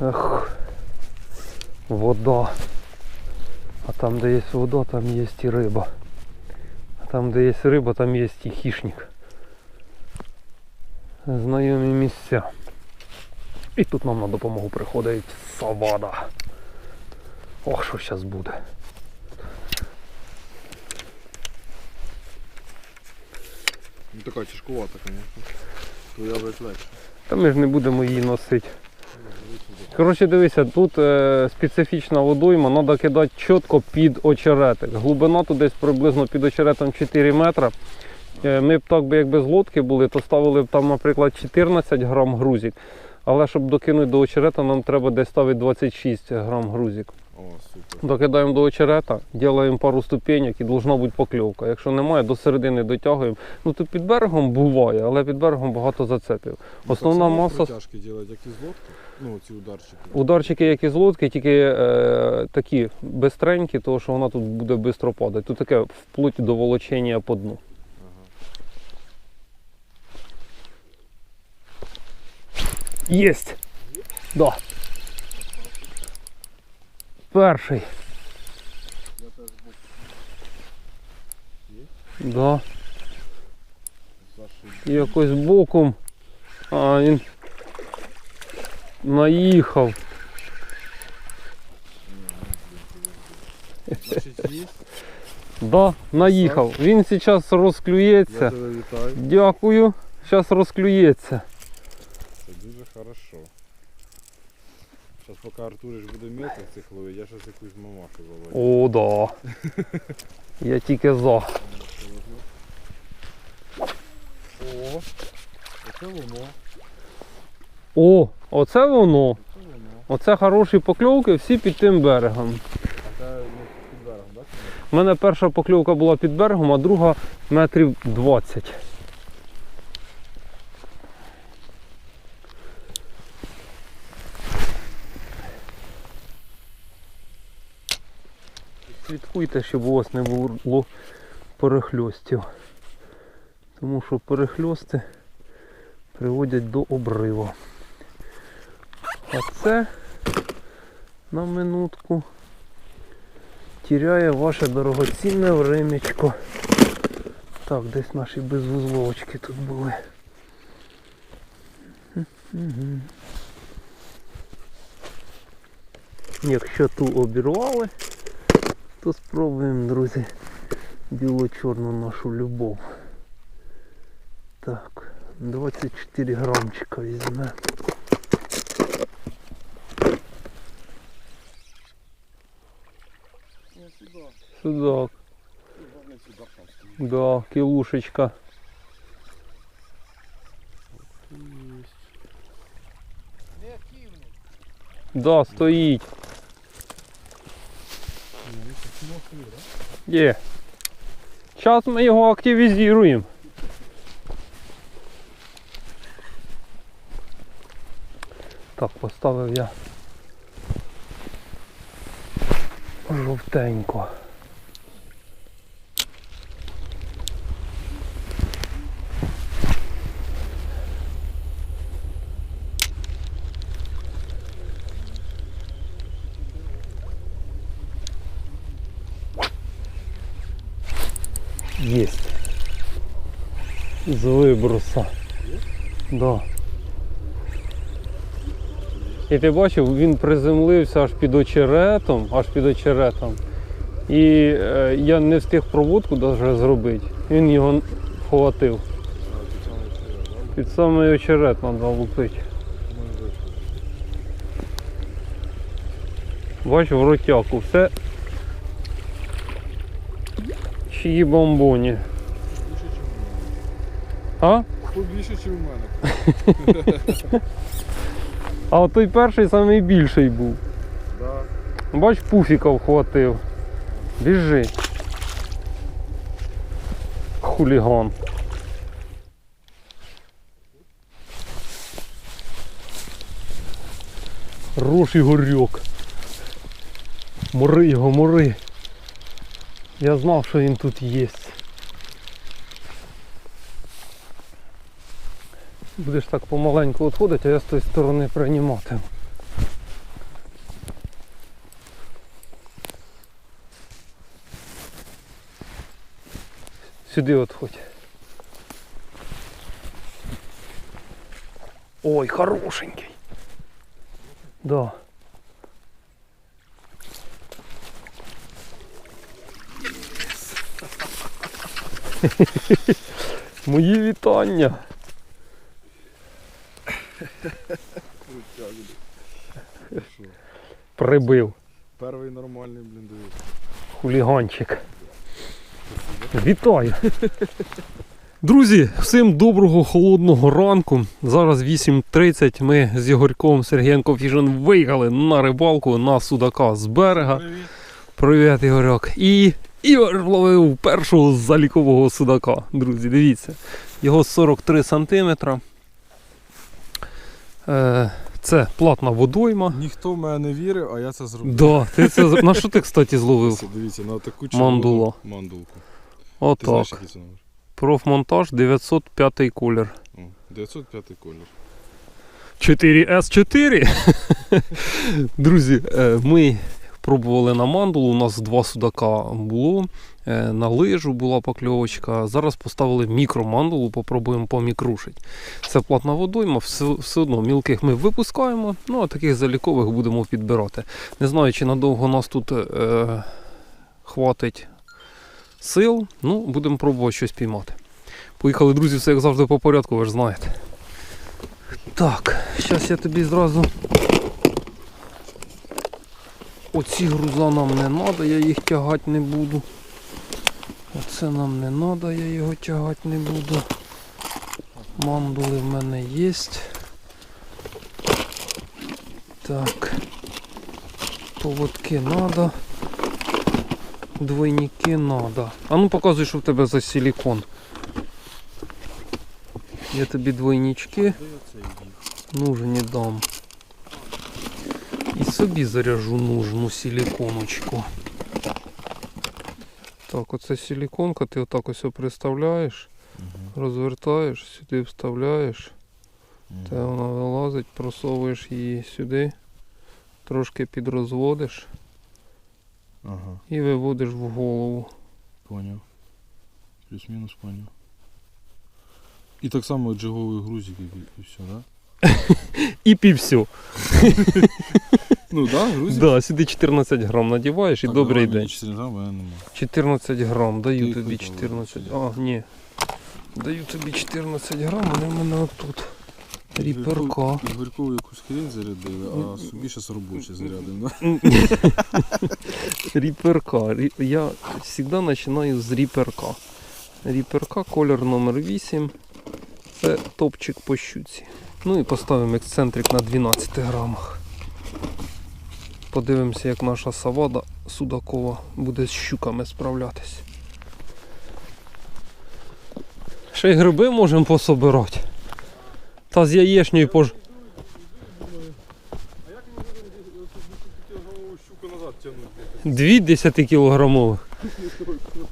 Ех, вода. А там, де є вода, там є і риба. А там, де є риба, там є і хищник. Знайомі місця. І тут нам на допомогу приходить савада. Ох, що зараз буде. Ну така тяжкувата, звісно. Твоя легше. Та ми ж не будемо її носити. Коротше, дивися, тут е, специфічна водойма, треба кидати чітко під очеретик. Глибина тут десь приблизно під очеретом 4 метри. Е, ми б так би якби з лодки були, то ставили б там, наприклад, 14 грам грузик. Але щоб докинути до очерета, нам треба десь ставити 26 грам грузик. О, супер. Докидаємо до очерета, робимо пару ступенек і должна бути покльовка. Якщо немає, до середини дотягуємо. Ну тут під берегом буває, але під берегом багато зацепів. Основна маса Протяжки делать, як із лодки. Ну, ці ударчики. Ударчики, як із лодки, тільки е, такі бистренькі, тому що вона тут буде швидко падати. Тут таке вплоть до волочення по дну. Ага. Єсть! Да. Перший. Я теж був Да. Саші. Якось боком. А, він наїхав. Значить, є. Да, наїхав. Він зараз Я розклюється. тебе вітаю. Дякую. Зараз розклюється. Це дуже хорошо. Зараз поки Артурич буде м'яти цих ловить, я зараз якусь мамашу заводю. О, да. Я тільки за. О, оце воно. О, оце воно. Оце хороші покльовки, всі під тим берегом. У мене перша покльовка була під берегом, а друга метрів 20. Слідкуйте, щоб у вас не було перехльостів. Тому що перехльости приводять до обриву. А це на минутку теряє ваше дорогоцінне времечко. Так, десь наші безвузловочки тут були. Якщо ту обірвали, то спробуємо, друзі, біло-чорну нашу любов. Так, 24 грамчика візьме. Не сюди. Судак, да, активний. Да, стоїть. Є. Зараз ми його активізуємо. Так, поставив я жовтенько. З. Да. І ти бачив, він приземлився аж під очеретом, аж під очеретом. І е, я не встиг проводку навіть зробити. Він його вхватив. Під самий очерет треба лупити. Бачу, в ротяку все. Чиї бомбоні. А? Тут більше, ніж у мене. А от той перший найбільший був. Да. Бач, пуфіка вхватив. Біжи. Хуліган. Хороший горьок. Мори його, мори. Я знав, що він тут є. Будеш так помаленьку відходити, а я з тої сторони приймати. Сюди відходь. Ой, хорошенький. Да. Мої вітання. Прибив. Перший нормальний, блін, дивись. Хуліганчик. Вітаю. Друзі, всім доброго холодного ранку. Зараз 8.30. Ми з Ігорьком Сергієнко Фіжен виїхали на рибалку на судака з берега. Привіт. Привіт, Ігорьок. І Ігор вловив першого залікового судака. Друзі, дивіться. Його 43 сантиметра. Е, Це платна водойма. Ніхто в мене не вірив, а я це зробив. Да, ти це... На що ти, кстати, зловив? Дивіться, на таку Мандуло. мандулку. Отак. Профмонтаж 905 колір. 905 колір. 4С4. Друзі, е, ми пробували на мандулу. У нас два судака було. е, На лижу була покльовочка. Зараз поставили мікромандулу, попробуємо помікрушити. Це платна водойма, все, все одно мілких ми випускаємо, ну а таких залікових будемо підбирати. Не знаю, чи надовго нас тут е, хватить сил. Ну, будемо пробувати щось піймати. Поїхали, друзі, все як завжди по порядку, ви ж знаєте. Так, зараз я тобі зразу. Оці груза нам не треба, я їх тягати не буду. Оце нам не треба, я його тягати не буду. Мандули в мене є. Так. Поводки треба. Двойники треба. А ну показуй, що в тебе за силікон. Я тобі двойнички нужні дам. Собі заряжу нужну силіконочку. Так, оце силіконка, ти отак ось приставляєш, розвертаєш, сюди вставляєш, та вона вилазить, просовуєш її сюди, трошки підрозводиш Ага, і виводиш в голову. поняв. Плюс-мінус поняв. І так само джиговий грузик і, все, да? І півсю. Ну да, грузик. Да, сюди 14 грам надіваєш і Так, добрий давай мені день. 4 грами, я не можу. 14 грам, даю Ти тобі їх 14. викликав, А, ні. Даю тобі 14 грам, вони в мене отут. Ріперка. Ігорькову якусь хрень зарядили, а собі зараз робоче зарядимо, да? Ріперка. Рі- Я завжди починаю з ріперка. Ріперка, колір номер 8. Це топчик по щуці. Ну і поставимо ексцентрик на 12 грамах. Подивимося, як наша савада судакова буде з щуками справлятись. Ще й гриби можемо пособирати. Та з яєчнею пож... Дві 10 кілограмових.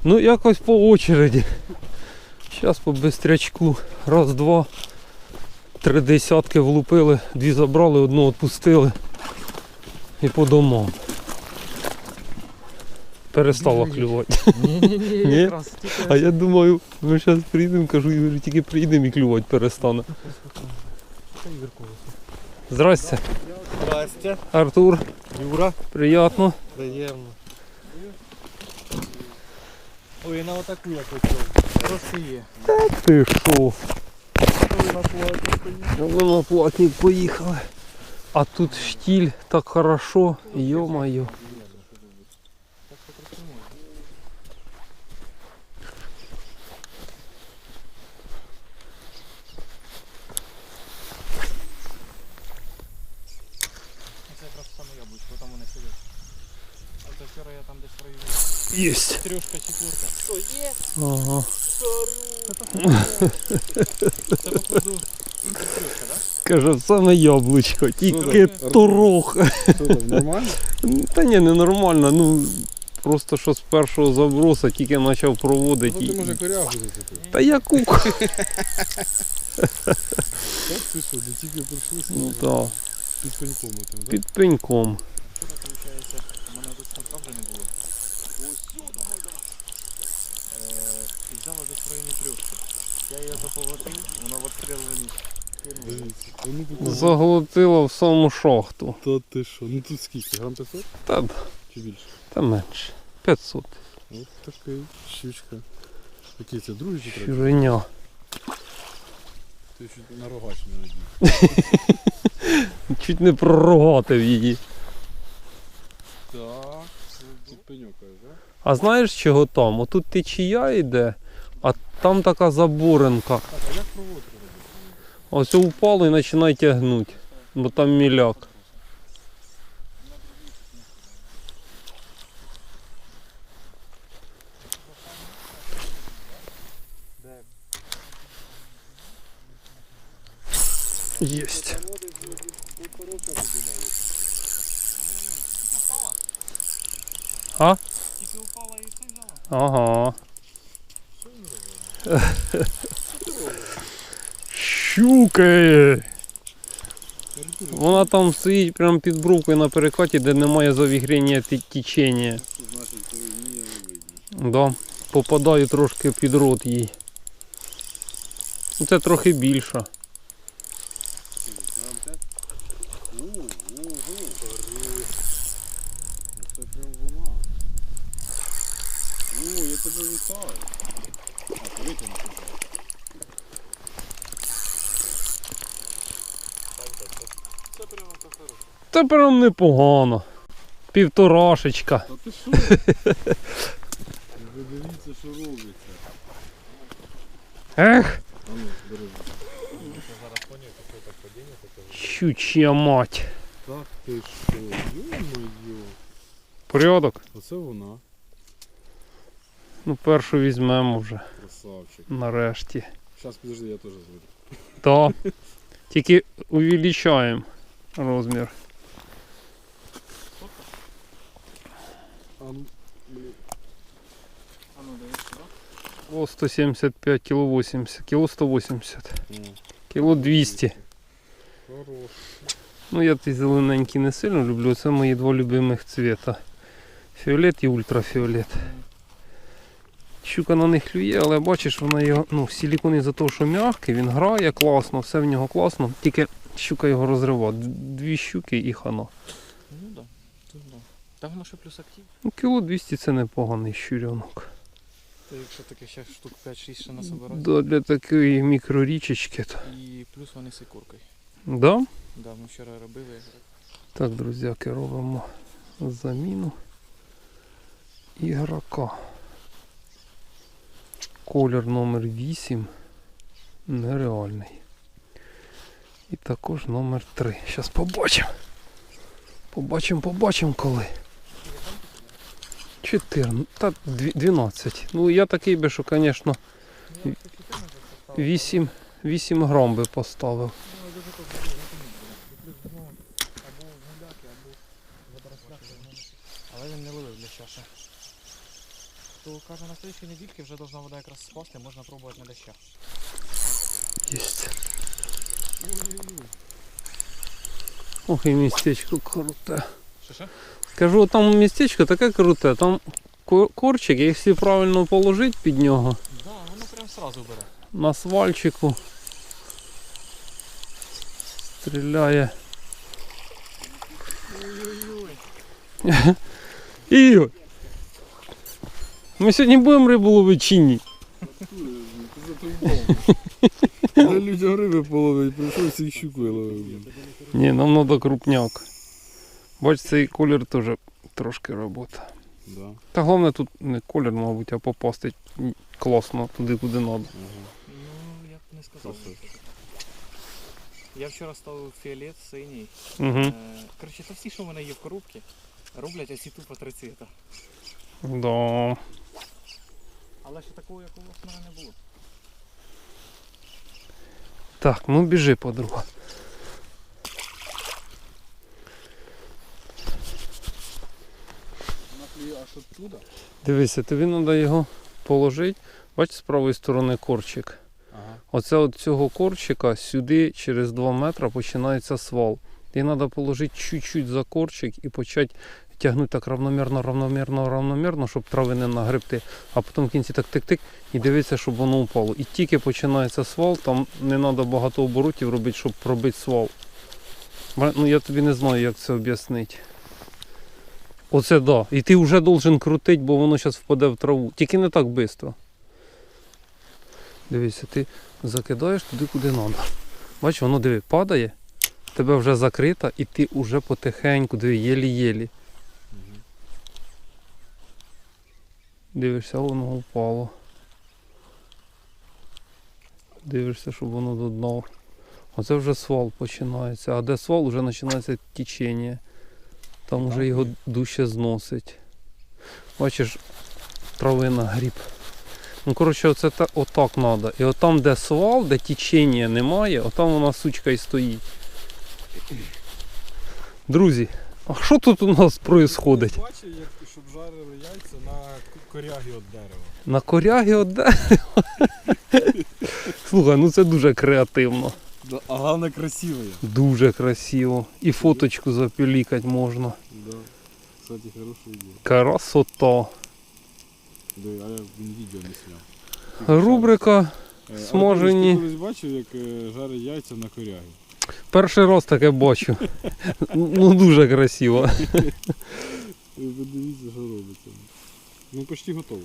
Ну якось по очереді. Зараз по бистрячку. Раз, два. Три десятки влупили, дві забрали, одну відпустили. І по домам. Перестала клювати. Ні-ні-ні, якраз тільки А я думаю, ми зараз прийдемо, кажу, Ігор, тільки приїдемо і клювати перестане. Здрасте, Здрасте. Артур, Юра. приємно. Приємно. Ой, на отаку я хотів. Просто є. Ти на платі стоїть. Ви на платник поїхали. А тут штіль так хорошо, йо-моє. Так що трохи можна. Це якраз саме яблучко, там вони сидять. Оце вчора я там десь проїжджав. Єсть. Трьошка, четверка. Що є? Ага. Це походу Кажу, саме яблучко, тільки ну, Супер. торох. Нормально? Та ні, не нормально, ну просто що з першого заброса тільки почав проводити. Ну ти може корягу зацепив. Та я кук. Так, ти що, де тільки прийшли Ну сразу так, під пеньком там, так? під пеньком. Вчора, виходить, у мене трьох. Я її заховатив, вона в обстрілені Заглотило в саму шахту. Та ти що? Ну тут скільки? Грам 500 Та, чи більше? та менше. 500. Ось такий. Щучка. Який це другий чи третій? Щуреня. Ти ще на рогач не надій. Чуть не пророгатив її. Так. Тут пеньокає, так? А знаєш чого там? Отут течія йде, а там така заборенка. Так, а як проводити? Ось упало і починає тягнути. Бо там міляк. Єсть. А? Тільки упала і все взяла. Ага. Щукає. Вона там стоїть прямо під брукою на перекаті, де немає завігріння течення. Не. Да. Попадаю трошки під рот їй. Це трохи більше. Грам 5? О, ого, Борис. Це я тебе вітаю. А, ти витягнув тебе. Це прямо це хороше. Це прям непогано. Півторашечка. Та ти що? Ви дивіться, що робиться. Ех, А ну, бери. щучя мать. Так ти що? Ё-моё. Порядок? Оце вона. Ну, першу візьмемо вже Красавчик. нарешті. Зараз підожди, я теж зведу. То. Тільки увеличаємо розмір. Кіло 175, кіло 80, кіло 180, О, кіло 200. Хорош. Ну я ті зелененькі не сильно люблю, це мої два любимих цвіта. Фіолет і ультрафіолет. Щука на них клює, але бачиш, вона його, ну, силікон із-за того, що м'який, він грає класно, все в нього класно, тільки щука його розриває. Д- Дві щуки і хано. Ну да. Тут да. Там воно ще плюс актив. Ну, кіло 200 це непоганий щурянок. Та якщо таке ще штук 5-6 ще насобирати. Да, для такої мікрорічечки. То. І плюс вони з ікоркою. Да? Да, ми вчора робили. Так, друзяки, робимо заміну ігрока. Колір номер 8 нереальний. І також номер 3. Зараз побачимо. Побачимо, побачимо коли. 14, та 12. Ну я такий би, що, звісно, 8, 8 грам би поставив. Але він не ловив для часи. То каже, на слідчій недільки вже должна вода якраз спасти, можна пробувати на дощах. Єсть. Ох, і містечко круте. Що що? Кажу, там містечко таке круте, там корчик, якщо правильно положити під нього Да, воно прям сразу бере. на свальчику. Стріляє. Ой-ой-ой. Ігор! Ми сьогодні будемо рибу ловити чи ні? Я людям риби половить, прийшов всіх щуку ловив. Ні, нам треба крупняк. Бач, цей колір теж трошки робота. Да. Та головне тут не колір, мабуть, а попасти класно туди, куди треба. Ага. Ну, я б не сказав. Я вчора ставив фіолет, синій. Угу. Е, Коротше, то всі, що в мене є в коробці, роблять оці тупо три цвіта. Да. Але ще такого, як у вас в мене не було. Так, ну біжи, подруга. Дивися, тобі треба його положити. Бачиш, з правої сторони корчик. Ага. Оце от цього корчика сюди через 2 метри починається свал. Ти треба положити чуть-чуть за корчик і почати тягнути так равномірно, равномірно, равномірно, щоб трави не нагребти, а потім в кінці так тик-тик і дивитися, щоб воно упало. І тільки починається свал, там не треба багато оборотів робити, щоб пробити свал. Ну я тобі не знаю, як це об'яснити. Оце да. І ти вже должен крутити, бо воно зараз впаде в траву. Тільки не так швидко. Дивися, ти закидаєш туди, куди треба. Бачиш, воно диви, падає, тебе вже закрита, і ти вже потихеньку, диви, єлі-єлі. Дивишся, воно впало. Дивишся, щоб воно до дна. Оце вже свал починається. А де свал, вже починається течення. Там вже його дужче зносить. Бачиш, травина гріб. Ну, коротше, оце та, отак треба. І отам, де свал, де течення немає, отам вона сучка і стоїть. Друзі, а що тут у нас відбувається? Бачив, як щоб жарили яйця на корягі від дерева. На коряги от дерева. Слухай, ну це дуже креативно. А головне красиве. Дуже красиво. І фоточку запілікати можна. Да. Кстати, хороша ідея. Красота. Да, а я відео не сняв. Рубрика. Е, смажені. Артур, колись бачив, як е, жарять яйця на корягі? Перший раз таке бачу. Ну дуже красиво. Ви подивіться, що робиться. Ну, почти готово.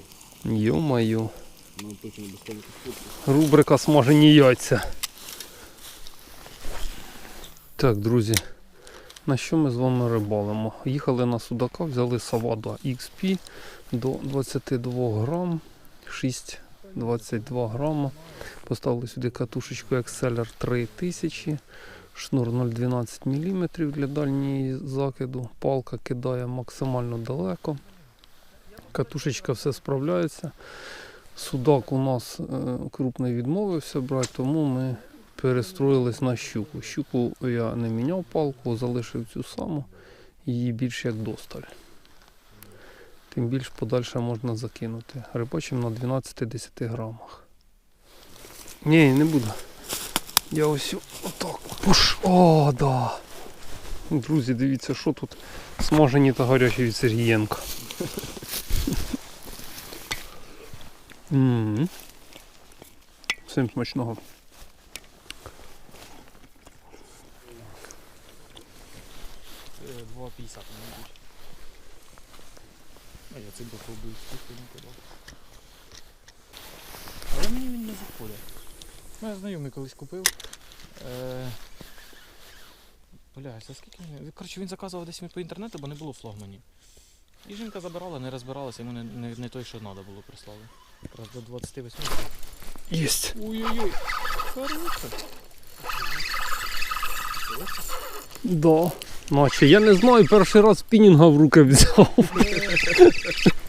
Фотку. Рубрика смажені яйця. Так, друзі, на що ми з вами рибалимо? Їхали на судака, взяли Савада XP до 22 грам, 6,22 грама. Поставили сюди катушечку Exceller 3000, шнур 0,12 мм для дальньої закиду. Палка кидає максимально далеко. Катушечка все справляється. Судак у нас е, крупний відмовився брати, тому ми перестроїлись на щуку. Щуку я не міняв палку, залишив цю саму, її більш як досталь. Тим більш подальше можна закинути. Рибачим на 12-10 грамах. Ні, не буду. Я ось отак. Пуш. О, да. Друзі, дивіться, що тут смажені та гарячі від Сергієнка. Всім смачного. Е, 2,50 мабуть. А я цим попробую скільки не кидав. Але мені він не заходить. Ну, я знайомий колись купив. Е... Бля, за скільки він? Коротше, він заказував десь по інтернету, бо не було флагманів. І жінка забирала, не розбиралася, йому не, не, не той, що треба було, прислали. Раз до 28. Єсть. Ой-ой-ой. Хороше. Да. Наче я не знаю, перший раз спінінга в руки взяв.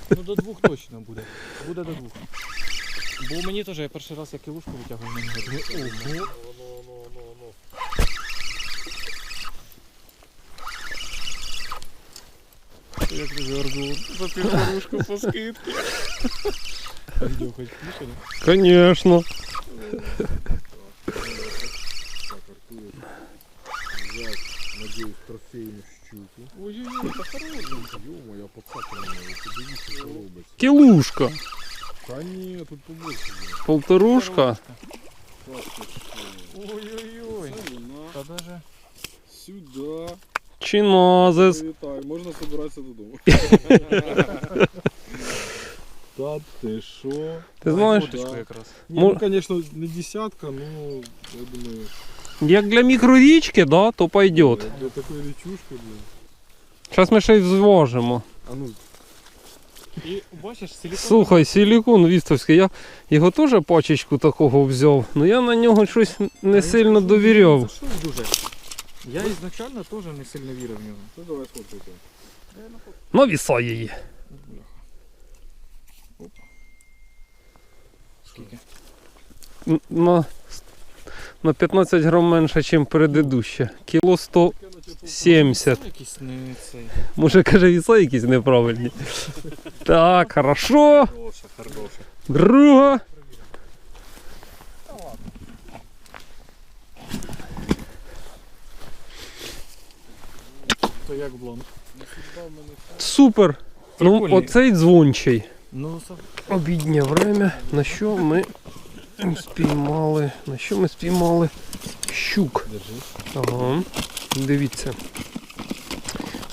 Ну до двох точно буде. Буде до двох. Бо мені теж я перший раз як кілушку витягував на нього. Думаю, ого. Як ти жаргу за півторушку по скидці. Відео хоч включено? Звісно. Так, Артур Щуку. Ой-ой-ой, та хороше. Йома, я поцапав подивіться, що робиться. Кілушка. Та ні, тут побольше. Полторушка. Ой-ой-ой. Та даже... Сюди. Чинозис. Вітаю, можна збиратися додому. Та ти що? Ти знаєш. Ні, ну, звісно, не десятка, ну, я думаю, як для мікрорічки, да, то пойдет. для такої річушки, блін. Зараз ми ще й зважимо. А ну, І бачиш, силікон... Слухай, силікон вістовський, я його теж пачечку такого взяв, але я на нього щось не сильно довіряв. Це що дуже? Я ізначально теж не сильно вірив в нього. ну давай сфоткайте. Навісай її. Скільки? На, на 15 грам менше, ніж предыдуще. Кіло 100, 70. Це якийсь не цей. може каже віса якісь неправильні. Так, хорошо. Друга. просто як блонд. Супер! Ну, оцей дзвончий. Ну, Обіднє время. На що ми спіймали? На що ми спіймали? Щук. Ага. Дивіться.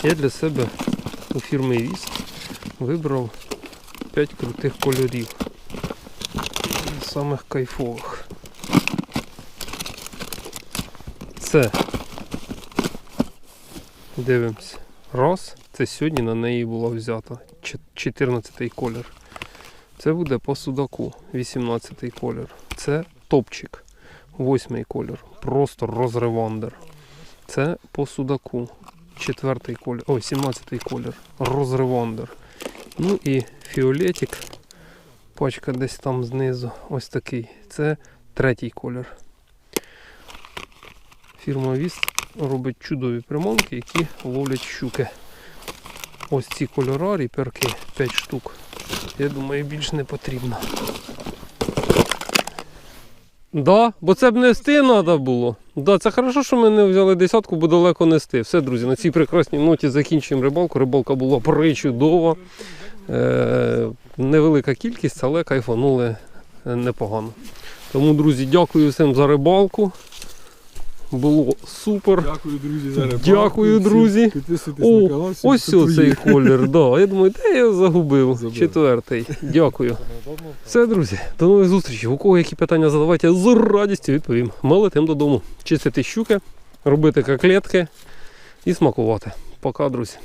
Я для себе у фірми Віст вибрав 5 крутих кольорів. Самих кайфових. Це. Дивимось. Раз. Це сьогодні на неї була взята. 14-й колір. Це буде по судаку. 18-й колір. Це топчик. Восьмий колір. Просто розривандер. Це по судаку. Четвертий колір. Ой, 17 колір. Розривандер. Ну і фіолетик. Пачка десь там знизу. Ось такий. Це третій колір. Фірма Віст робить чудові приманки, які ловлять щуки. Ось ці кольора, ріперки 5 штук. Я думаю, більш не потрібно. Да, бо це б нести треба було. Да, це хорошо, що ми не взяли десятку, бо далеко нести. Все, друзі, на цій прекрасній ноті закінчуємо рибалку. Рибалка була причудова. Е, невелика кількість, але кайфанули е, непогано. Тому, друзі, дякую всім за рибалку. Було супер. Дякую, друзі, за рибалку. Дякую, друзі. Підписуйтесь О, на канал. Ось хто цей колір, да. Я думаю, де я загубив? Забув. Четвертий. Дякую. Все, друзі, до нових зустрічей. У кого які питання задавайте, з радістю відповім. Ми летимо додому. Чистити щуки, робити коклетки і смакувати. Пока, друзі.